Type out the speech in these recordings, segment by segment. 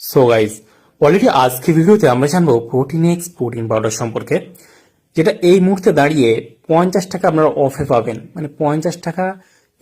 So guys already আজকে ভিডিওতে আমরা জানব প্রোটিন এক্স প্রোটিন পাউডার সম্পর্কে, যেটা এই মুহূর্তে দাঁড়িয়ে পঞ্চাশ টাকা আপনারা অফে পাবেন। মানে পঞ্চাশ টাকা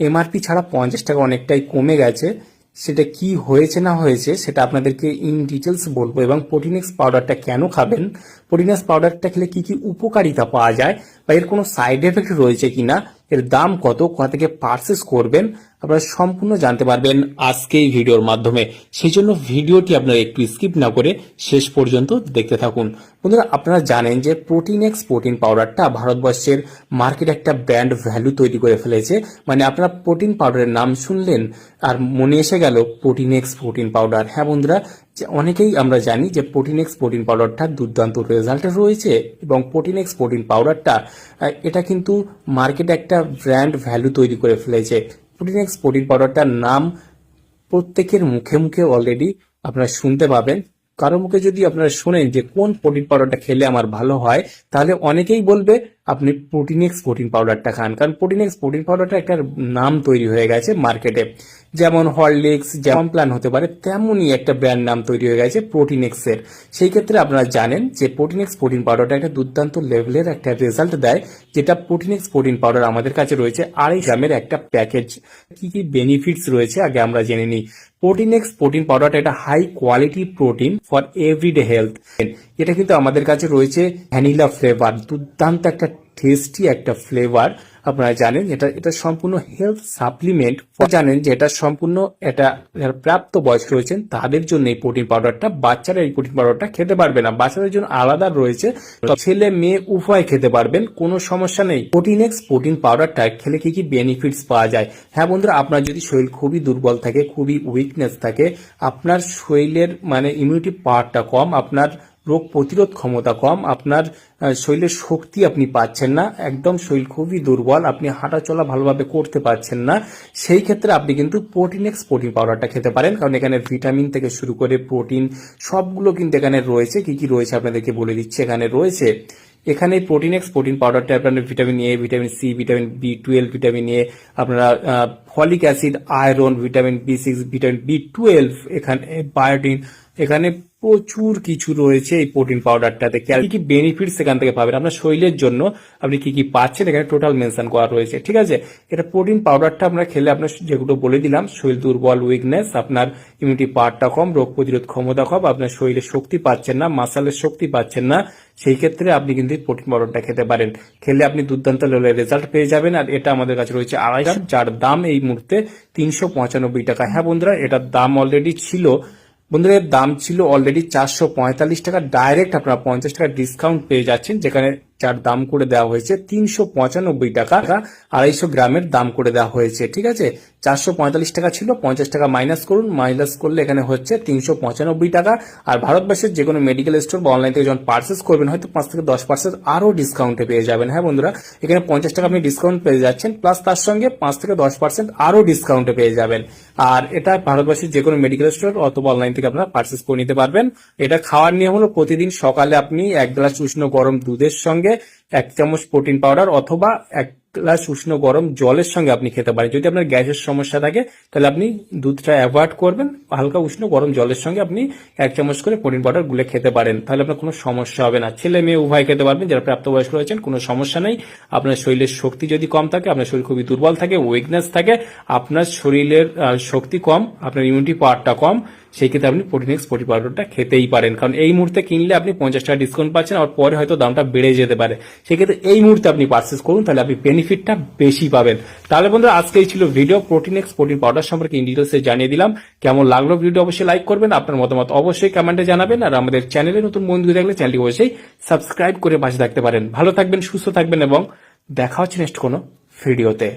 এমআরপি ছাড়া পঞ্চাশ টাকা অনেকটাই কমে গেছে। সেটা কি হয়েছে না হয়েছে সেটা আপনাদেরকে ইন ডিটেলস বলব এবং প্রোটিনেক্স পাউডারটা কেন খাবেন? প্রোটিনেক্স পাউডারটা খেলে কি কি উপকারিতা পাওয়া যায় বা এর কোনো সাইড এফেক্ট রয়েছে কিনা? এর দাম কত, কোথা থেকে পারচেস করবেন, আপনারা সম্পূর্ণ জানতে পারবেন আজকে এই ভিডিওর মাধ্যমে। সেই জন্য ভিডিওটি আপনারা একটু স্কিপ না করে শেষ পর্যন্ত দেখতে থাকুন। বন্ধুরা, আপনারা জানেন যে প্রোটিন এক্স প্রোটিন পাউডারটা ভারতবর্ষের মার্কেট একটা ব্র্যান্ড ভ্যালু তৈরি করে ফেলেছে। মানে আপনারা প্রোটিন পাউডারের নাম শুনলেন আর মনে এসে গেল প্রোটিন এক্স প্রোটিন পাউডার হ্যাঁ বন্ধুরা অনেকেই আমরা জানি যে প্রোটিন এক্স প্রোটিন পাউডারটা দুর্দান্ত রেজাল্ট রয়েছে এবং প্রোটিন এক্স প্রোটিন পাউডারটা এটা কিন্তু মার্কেটে একটা ব্র্যান্ড ভ্যালু তৈরি করে ফেলেছে। প্রোটিন এক্স প্রোটিন পাউডারটার নাম প্রত্যেকের মুখে মুখে অলরেডি আপনারা শুনতে পাবেন। কারও মুখে যদি আপনারা শোনেন যে কোন প্রোটিন পাউডারটা খেলে আমার ভালো হয়, তাহলে অনেকেই বলবে আপনি প্রোটিনেক্স প্রোটিন পাউডারটা খান। কারণ প্রোটিনেক্স প্রোটিন পাউডারটা একটা নাম তৈরি হয়ে গেছে মার্কেটে যেমন হরলিক্স যেমন প্ল্যান হতে পারে, তেমনই একটা ব্র্যান্ড নাম তৈরি হয়ে গেছে প্রোটিনেক্স এর সেই ক্ষেত্রে আপনারা জানেন যে প্রোটিনেক্স প্রোটিন পাউডারটা একটা দুর্দান্ত লেভেলের একটা রেজাল্ট দেয়, যেটা প্রোটিনেক্স প্রোটিন পাউডার আমাদের কাছে রয়েছে আড়াই গ্রামের একটা প্যাকেজ কি কি বেনিফিটস রয়েছে আগে আমরা জেনে নিই। প্রোটিনেক্স প্রোটিন পাউডারটা এটা high quality protein for everyday health এটা কিন্তু আমাদের কাছে রয়েছে ভ্যানিলা ফ্লেভার দুর্দান্ত একটা টেস্টি একটা ফ্লেভার আপনারা জানেন এটা এটা সম্পূর্ণ হেলথ সাপ্লিমেন্ট জানেন যে এটা সম্পূর্ণ এটা যারা প্রাপ্ত বয়স্ক রয়েছেন, তাদের জন্য এই প্রোটিন পাউডারটা বাচ্চারা এই প্রোটিন পাউডারটা খেতে পারবে না। বাচ্চাদের জন্য আলাদা রয়েছে। ছেলে, মেয়ে উভয় খেতে পারবেন, কোনো সমস্যা নেই। প্রোটিন এক্স প্রোটিন পাউডারটা খেলে কি কি বেনিফিটস পাওয়া যায়? হ্যাঁ বন্ধুরা, আপনার যদি শরীর খুবই দুর্বল থাকে, খুবই উইকনেস থাকে, আপনার শরীরের মানে ইমিউনিটি পাওয়ারটা কম, আপনার রোগ প্রতিরোধ ক্ষমতা কম, আপনার শরীরের শক্তি আপনি পাচ্ছেন না, একদম শরীর খুবই দুর্বল, আপনি হাঁটা চলা ভালোভাবে করতে পারছেন না, সেই ক্ষেত্রে আপনি কিন্তু প্রোটিনেক্স প্রোটিন পাউডারটা খেতে পারেন, কারণ এখানে ভিটামিন থেকে শুরু করে প্রোটিন সবগুলো কিন্তু এখানে রয়েছে, কি কি রয়েছে আপনাদেরকে বলে দিচ্ছি, এখানে রয়েছে, এখানে প্রোটিনেক্স প্রোটিন পাউডারটা আপনার vitamin A vitamin C vitamin B twelve vitamin A আপনারা folic acid iron vitamin B six vitamin B twelve এখানে বায়োটিন এখানে প্রচুর কিছু রয়েছে এই প্রোটিন পাউডারটাতে। কি কি বেনিফিট এখান থেকে পাবেন? আপনার শরীরের জন্য আপনি কি কি পাচ্ছেন? এখানে টোটাল মেনশন করা রয়েছে, ঠিক আছে? এটা প্রোটিন পাউডারটা আমরা খেলে আপনার যেগুলো বলে দিলাম, শরীর দুর্বল উইকনেস আপনার ইমিউনিটি পাওয়ারটা কম, রোগ প্রতিরোধ ক্ষমতা কম, আপনার শরীরে শক্তি পাচ্ছেন না মাসালের শক্তি পাচ্ছেন না, সেই ক্ষেত্রে আপনি কিন্তু প্রোটিন পাউডারটা খেতে পারেন। খেলে আপনি দুর্দান্ত লেভেলের রেজাল্ট পেয়ে যাবেন, আর এটা আমাদের কাছে রয়েছে আড়াই যার দাম এই মুহূর্তে তিনশো পঁচানব্বই টাকা। হ্যাঁ বন্ধুরা, এটার দাম অলরেডি ছিল বন্ধুরা, এর দাম ছিল অলরেডি চারশো পঁয়তাল্লিশ টাকা। ডাইরেক্ট আপনারা পঞ্চাশ টাকা ডিসকাউন্ট পেয়ে যাচ্ছেন, যেখানে যার দাম করে দেওয়া হয়েছে। তিনশো পঁচানব্বই টাকা। আড়াইশো গ্রামের দাম করে দেওয়া হয়েছে, ঠিক আছে? চারশো পঁয়তাল্লিশ টাকা ছিল, পঞ্চাশ টাকা মাইনাস করুন। মাইনাস করলে এখানে হচ্ছে তিনশো পঁচানব্বই টাকা। আর ভারতবর্ষের যে কোনো মেডিকেল স্টোর বা অনলাইন থেকে যখন পার্সেস করবেন, হয়তো পাঁচ থেকে দশ পার্সেন্ট আরও ডিসকাউন্টে পেয়ে যাবেন। হ্যাঁ বন্ধুরা, এখানে পঞ্চাশ টাকা আপনি ডিসকাউন্ট পেয়ে যাচ্ছেন প্লাস তার সঙ্গে পাঁচ থেকে দশ পার্সেন্ট আরও ডিসকাউন্টে পেয়ে যাবেন। আর এটা ভারতবর্ষের যে কোনো মেডিকেল স্টোর অথবা অনলাইন থেকে আপনারা পার্সেস করে নিতে পারবেন। এটা খাওয়ার নিয়ম হলো প্রতিদিন সকালে আপনি এক গ্লাস উষ্ণ গরম দুধের সঙ্গে এক চামচ প্রোটিন পাউডার অথবা এক গ্লাস উষ্ণ গরম জলের সঙ্গে আপনি খেতে পারেন। যদি আপনার গ্যাসের সমস্যা থাকে, তাহলে আপনি দুধটা অ্যাভয়েড করবেন। হালকা উষ্ণ গরম জলের সঙ্গে আপনি এক চামচ করে প্রোটিন পাউডার গুলে খেতে পারেন। তাহলে আপনার কোনো সমস্যা হবে না। ছেলে মেয়ে উভয় খেতে পারবেন, যারা প্রাপ্তবয়স্ক রয়েছেন, কোনো সমস্যা নেই। আপনার শরীরের শক্তি যদি কম থাকে, আপনার শরীর খুবই দুর্বল থাকে উইকনেস থাকে, আপনার শরীরের শক্তি কম, আপনার ইমিউনিটি পাওয়ারটা কম সেই ক্ষেত্রে আপনি প্রোটিনেক্স প্রোটিন পাউডারটা খেতেই পারেন। কারণ এই মুহূর্তে কিনলে আপনি পঞ্চাশ টাকা ডিসকাউন্ট পাচ্ছেন আর পরে হয়তো দামটা বেড়ে যেতে পারে। সেক্ষেত্রে এই মুহূর্তে আপনি পার্চেস করুন, তাহলে আপনি বেনিফিটটা বেশি পাবেন। তাহলে বন্ধুরা আজকে এই ছিল ভিডিও প্রোটিনেক্স প্রোটিন পাউডার সম্পর্কে ইন ডিটেলসে জানিয়ে দিলাম। কেমন লাগল ভিডিও অবশ্যই লাইক করবেন, আপনার মতামত অবশ্যই কমেন্টে জানাবেন, আর আমাদের চ্যানেলে নতুন বন্ধু থাকলে চ্যানেলটি অবশ্যই সাবস্ক্রাইব করে পাশে থাকতে পারেন। ভালো থাকবেন, সুস্থ থাকবেন, এবং দেখা হচ্ছে নেক্সট কোনো ভিডিওতে